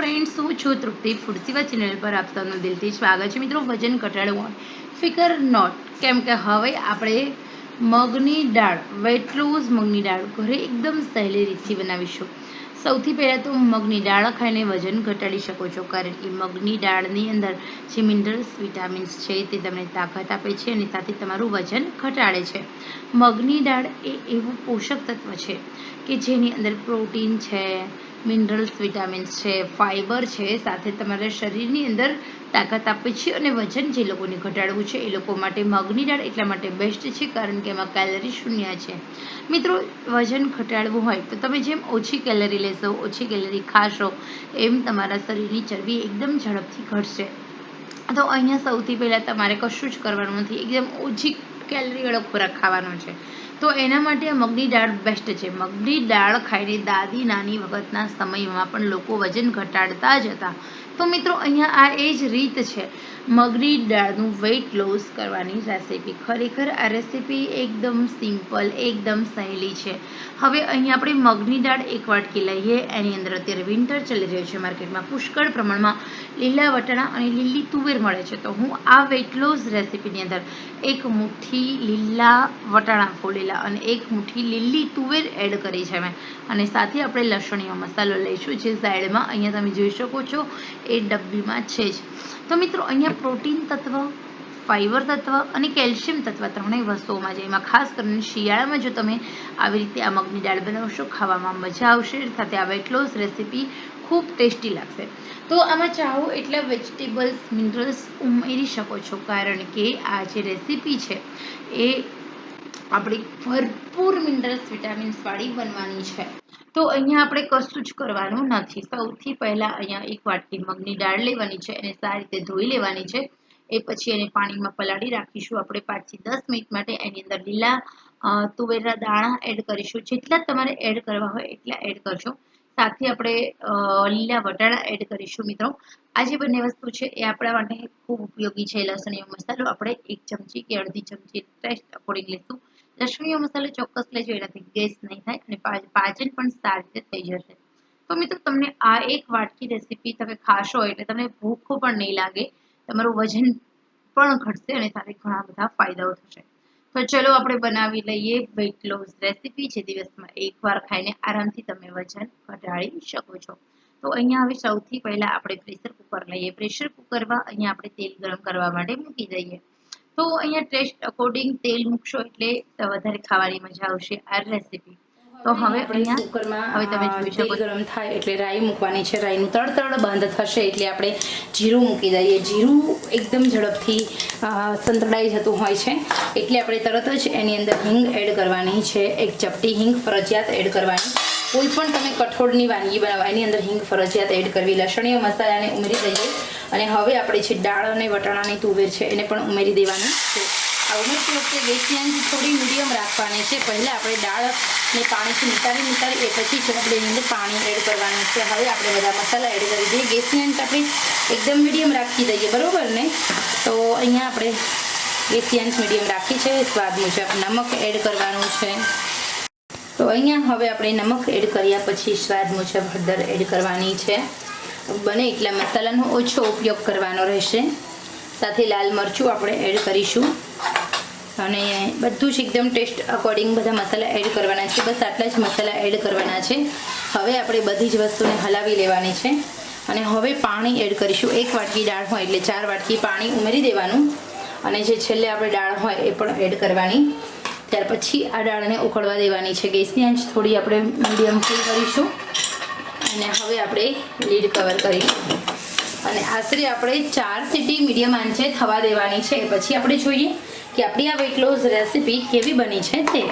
Friends હું છું તૃપ્તિ. Food channel પર આપ સૌનું દિલથી સ્વાગત છે. મિત્રો, વજન ઘટાડવું હોય ફિકર નોટ કેમ કે હવે આપણે મગની દાળ વેટ મગની દાળ ઘરે એકદમ સહેલી રીતથી બનાવીશું. સૌથી પહેલાં તો મગની દાળ ખાઈને વજન ઘટાડી શકો છો, કારણ કે મગની દાળની અંદર જે મિનરલ્સ વિટામિન્સ છે તે તમને તાકાત આપે છે અને સાથે તમારું વજન ઘટાડે છે. મગની દાળ એ એવું પોષક તત્વ છે કે જેની અંદર પ્રોટીન છે મિનરલ્સ, વિટામિન્સ છે ફાઇબર છે, સાથે તમારા શરીરની અંદર તાકાત આપે છે અને વજન જે લોકોને ઘટાડવું છે એ લોકો માટે મગની દાળ એટલા માટે બેસ્ટ છે, કારણ કે એમાં કેલરી શૂન્ય છે. મિત્રો, વજન ઘટાડવું હોય તો તમે જેમ ઓછી કેલરી લેશો, ઓછી કેલરી ખાશો, એમ તમારા શરીરની ચરબી એકદમ ઝડપથી ઘટશે. તો અહીંયા સૌથી પહેલાં તમારે કશું જ કરવાનું નથી. એકદમ ઓછી કેલરીવાળો ખોરાક ખાવાનો છે. તો એના માટે મગની દાળ બેસ્ટ છે. મગની દાળ ખાઈને દાદી નાની વખતના સમયમાં પણ લોકો વજન ઘટાડતા જ હતા. તો મિત્રો, અહીંયા આ એ જ રીત છે. મગની દાળનું વેઇટ લોસ કરવાની રેસીપી ખરેખર આ રેસીપી એકદમ સિમ્પલ એકદમ સહેલી છે. હવે અહીં આપણે મગની દાળ એક વાટકી લઈએ. એની અંદર અત્યારે વિન્ટર ચાલી રહ્યો છે. માર્કેટમાં પુષ્કળ પ્રમાણમાં લીલા વટાણા અને લીલી તુવેર મળે છે. તો હું આ વેઇટ લોસ રેસીપીની અંદર એક મુઠ્ઠી લીલા વટાણા ફોડેલા અને એક મુઠ્ઠી લીલી તુવેર એડ કરી છે મેં. અને સાથે આપણે લસણીયો મસાલો લઈશું, જે સાઈડમાં અહીંયા તમે જોઈ શકો છો. એ ડબ્બીમાં છે જ. તો મિત્રો, અહીંયા પ્રોટીન તત્વ ફાઇબર તત્વ અને કેલ્શિયમ તત્વ ત્રણેય વસ્તુઓમાં છે. એમાં ખાસ કરીને શિયાળામાં જો તમે આવી રીતે આ મગની દાળ બનાવશો, ખાવામાં મજા આવશે, સાથે આ વેટ લોસ રેસીપી ખૂબ ટેસ્ટી લાગશે. તો આમાં ચાહો એટલા વેજીટેબલ્સ મિનરલ્સ ઉમેરી શકો છો, કારણ કે આ જે રેસીપી છે, એ આપણી ભરપૂર મિનરલ્સ વિટામિન્સવાળી બનવાની છે. તો અહીંયા આપણે કશું જ કરવાનું નથી. સૌથી પહેલાં અહીંયા એક વાટકી મગની દાળ લેવાની છે અને સારી રીતે ધોઈ લેવાની છે. એ પછી એને પાણીમાં પલાળી રાખીશું. આપણે પાંચથી દસ મિનિટ માટે એની અંદર લીલા તુવેરના દાણા એડ કરીશું. જેટલા તમારે એડ કરવા હોય એટલા એડ કરશો સાથે આપણે લીલા વટાણા એડ કરીશું મિત્રો. આ જે બંને વસ્તુ છે એ આપણા માટે ખૂબ ઉપયોગી છે. લસણીયો મસાલો આપણે એક ચમચી કે અડધી ચમચી ટેસ્ટ અકોર્ડિંગ લઈશું લસણીયો મસાલો ચોક્કસ લેજો, એનાથી ગેસ નહીં થાય અને પાચન પણ સારી રીતે થઈ જશે. તો મિત્રો, તમને આ એક વાટકી રેસીપી તમે ખાશો એટલે તમને ભૂખો પણ નહીં લાગે, તમારું વજન પણ ઘટશે અને સાથે ઘણા બધા ફાયદાઓ થશે. તો ચલો આપણે બનાવી લઈએ વેઇટ લોસ રેસીપી, જે દિવસમાં એકવાર ખાઈને આરામથી તમે વજન ઘટાડી શકો છો. તો અહીંયા હવે સૌથી પહેલાં આપણે પ્રેશર કુકર લઈએ. પ્રેશર કુકરમાં અહીંયા આપણે તેલ ગરમ કરવા માટે મૂકી દઈએ. તો અહીંયા ટેસ્ટ અકોર્ડિંગ તેલ મૂકશો એટલે વધારે ખાવાની મજા આવશે આ રેસીપી તો હવે અહીંયા કુકરમાં હવે તમે જોઈ શકો ગરમ થાય એટલે રાઈ મૂકવાની છે. રાઈનું તળતળ બંધ થશે એટલે આપણે જીરું મૂકી દઈએ. જીરું એકદમ ઝડપથી સંતળાઈ જતું હોય છે. એટલે આપણે તરત જ એની અંદર હિંગ એડ કરવાની છે. એક ચપટી હિંગ ફરજિયાત એડ કરવાની. કોઈ પણ તમે કઠોળની વાનગી બનાવવા એની અંદર હિંગ, ફરજિયાત એડ કરવી, લસણીય, મસાલાને ઉમેરી દઈએ. અને હવે આપણે જે દાળ અને વટાણાની તુવેર છે, એને પણ ઉમેરી દેવાની છે. આ ઉમેરતી વખતે ગેસની આંચ થોડી મીડિયમ રાખવાની છે. પહેલાં આપણે દાળને પાણીથી નિતારી નિતારી એ પછી છે આપણે એની અંદર પાણી એડ કરવાનું છે. હવે આપણે બધા મસાલા એડ કરી દઈએ. ગેસની આંચ આપણે એકદમ મીડિયમ રાખી દઈએ, બરાબર ને? તો અહીંયા આપણે ગેસની આંચ મીડિયમ રાખી છે. સ્વાદ મુજબ નમક એડ કરવાનું છે. તો અહીંયા હવે આપણે નમક એડ કર્યા પછી સ્વાદ મુજબ હળદર એડ કરવાની છે. બને એટલા મસાલાનો ઓછો ઉપયોગ કરવાનો રહેશે. સાથે લાલ મરચું આપણે એડ કરીશું. અને બધું જ એકદમ ટેસ્ટ અકોર્ડિંગ બધા મસાલા એડ કરવાના છે. બસ આટલા જ મસાલા એડ કરવાના છે. હવે આપણે બધી જ વસ્તુને હલાવી લેવાની છે. અને હવે પાણી એડ કરીશું. એક વાટકી દાળ હોય એટલે ચાર વાટકી પાણી ઉમેરી દેવાનું. અને જે છેલ્લે આપણે દાળ હોય એ પણ એડ કરવાની. ત્યાર પછી આ દાળને ઉકળવા દેવાની છે ગેસની આંચ થોડી આપણે મીડિયમ ફૂલ કરીશું. અને હવે આપણે લીડ કવર કરીશું. અને આશરે આપણે ચાર સીટી મીડિયમ આંચે થવા દેવાની છે. પછી આપણે જોઈએ કે આપણી આ વેટ લોસ રેસીપી કેવી બની છે તે.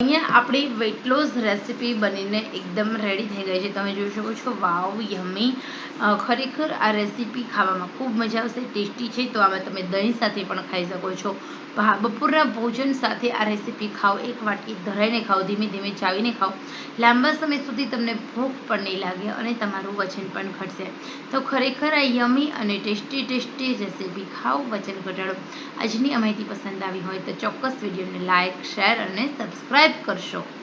અહીંયા આપણી વેટ લોસ રેસીપી બનીને એકદમ રેડી થઈ ગઈ છે. તમે જોઈ શકો છો, વાવ યમી ખરેખર આ રેસીપી ખાવામાં ખૂબ મજા આવશે, ટેસ્ટી છે. તો આમાં તમે દહીં સાથે પણ ખાઈ શકો છો. બપોરના ભોજન સાથે આ રેસીપી ખાઓ. એક વાટકી ધરાઈને ખાઓ, ધીમે ધીમે ચાવીને ખાઓ. લાંબા સમય સુધી તમને ભૂખ પણ નહીં લાગે અને તમારું વજન પણ ઘટશે. તો ખરેખર આ યમી અને ટેસ્ટી ટેસ્ટી રેસીપી ખાઓ, વજન ઘટાડો. આજની આ પસંદ આવી હોય તો ચોક્કસ વિડીયોને લાઇક શેર અને સબસ્ક્રાઈબ કરશો.